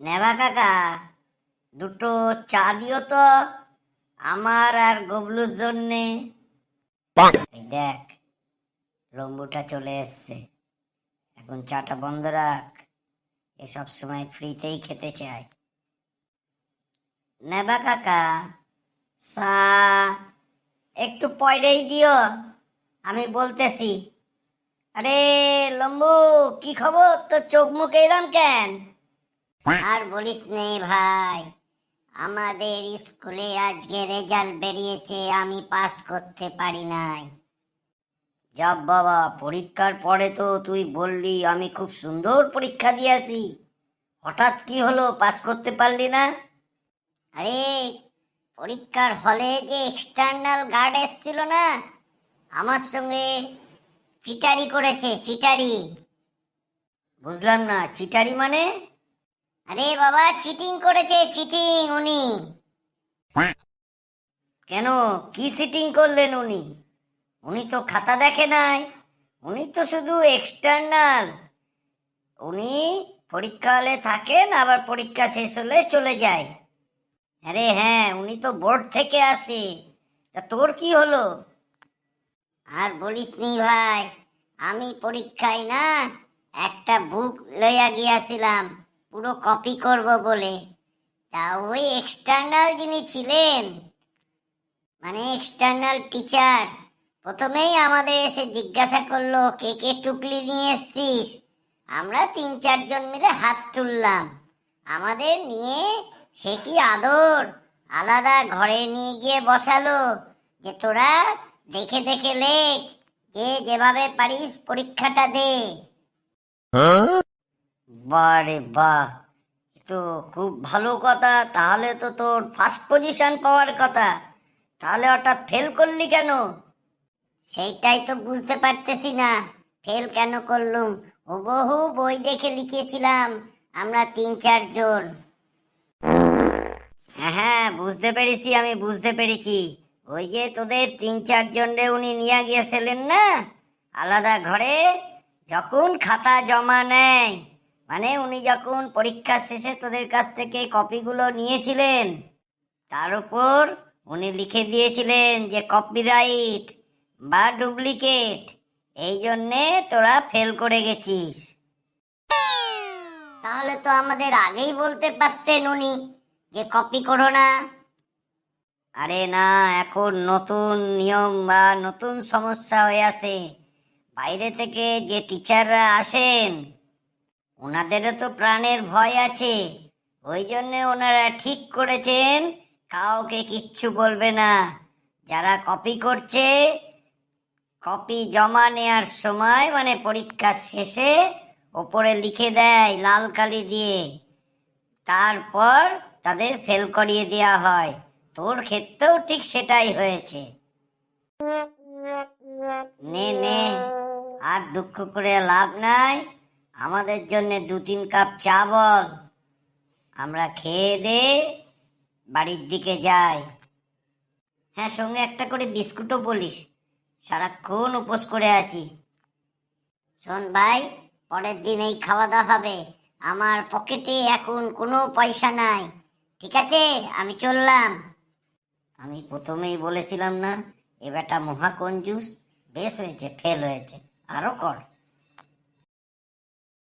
নেবা কাকা দুটো চা দিও তো আমার আর গবলুর জন্যে। দেখ লম্বুটা চলে এসছে। এখন চাটা বন্ধ রাখ এ সব সময় ফ্রিতেই খেতে চাই। নেবা কাকা সা একটু পয়ডেই দিও আমি বলতেছি। আরে লম্বু কি খবর? তোর চোখ মুখ এরম কেন? আর বলিস নে ভাই, আমাদের স্কুলে আজকে রেজাল্ট বেরিয়েছে, আমি পাস করতে পারি নাই। যাব বাবা, পরীক্ষার পরে তো তুই বললি, আমি খুব সুন্দর পরীক্ষা দিয়েছি হঠাৎ কি হলো, পাস করতে পারলি না? আরে, পরীক্ষার হলে যে এক্সটার্নাল গার্ড এসেছিল না, আমার সঙ্গে চিটারি করেছে, চিটারি। বুঝলাম না, চিটারি মানে? আরে বাবা চিটিং করেছে চিটিং উনি। কেন? কি সিটিং করলেন উনি? উনি তো খাতা দেখে নাই। উনি তো শুধু এক্সটার্নাল উনি পরীক্ষা হলে থাকেন, আবার পরীক্ষা শেষ হলে চলে যায়। আরে হ্যাঁ উনি তো বোর্ড থেকে আসে। তা তোর কি হলো? আর বলিস নি ভাই, আমি পরীক্ষায় না, একটা বুক লইয়া গিয়াছিলাম। পুরো কপি করব বলে। তা ওই এক্সটার্নাল যিনি ছিলেন মানে এক্সটার্নাল টিচার প্রথমেই আমাদের এসে জিজ্ঞাসা করল, কে কে টুকলি নিয়ে এসছিস? আমরা তিন চারজন মিলে হাত তুললাম। আমাদের নিয়ে সে কি আদর, আলাদা ঘরে নিয়ে গিয়ে বসালো যে, তোরা দেখে দেখে লেখ, যে যেভাবে পারিস পরীক্ষাটা দে। বারে বাহ। তো খুব ভালো কথা। তাহলে তো তোর ফার্স্ট পজিশন পাওয়ার কথা। তাহলে হঠাৎ ফেল করলি কেন? সেইটাই তো বুঝতে পারতেছি না। ফেল কেন করলুম? ও বহু বই দেখে লিখেছিলাম আমরা তিন চারজন হ্যাঁ হ্যাঁ বুঝতে পেরেছি, আমি বুঝতে পেরেছি। ওই যে তোদের তিন চারজন রে উনি নিয়ে গিয়েছিলেন না? আলাদা ঘরে? যখন খাতা জমা নেয়। মানে উনি যখন পরীক্ষা শেষে তোদের কাছ থেকে কপিগুলো নিয়েছিলেন, তার উপর উনি লিখে দিয়েছিলেন যে কপিরাইট বা ডুপ্লিকেট এই জন্যে তোরা ফেল করে গেছিস। তাহলে তো আমাদের আগেই বলতে পারতেন উনি যে কপি করো না। আরে না, এখন নতুন নিয়ম বা নতুন সমস্যা হয়ে আছে। বাইরে থেকে যে টিচাররা আসেন ওনাদেরও তো প্রাণের ভয় আছে। ওই জন্যে ওনারা ঠিক করেছেন, কাউকে কিচ্ছু বলবে না। যারা কপি করছে, কপি জমা নেওয়ার সময় মানে পরীক্ষার শেষে, ওপরে লিখে দেয় লাল কালি দিয়ে। তারপর তাদের ফেল করিয়ে দেওয়া হয়। তোর ক্ষেত্রেও ঠিক সেটাই হয়েছে। নে নে। আর দুঃখ করে লাভ নাই। আমাদের জন্য দু তিন কাপ চা বল। আমরা খেয়ে দে বাড়ির দিকে যাই। হ্যাঁ সঙ্গে একটা করে বিস্কুটও বলিস। সারাক্ষণ উপোস করে আছি। শোন ভাই, পরের দিন এই খাওয়া দাওয়া হবে। আমার পকেটে এখন কোনো পয়সা নাই। ঠিক আছে, আমি চললাম। আমি প্রথমেই বলেছিলাম না, এ বেটা মহা কঞ্জুস বেশ হয়েছে ফেল হয়েছে। আরও কর।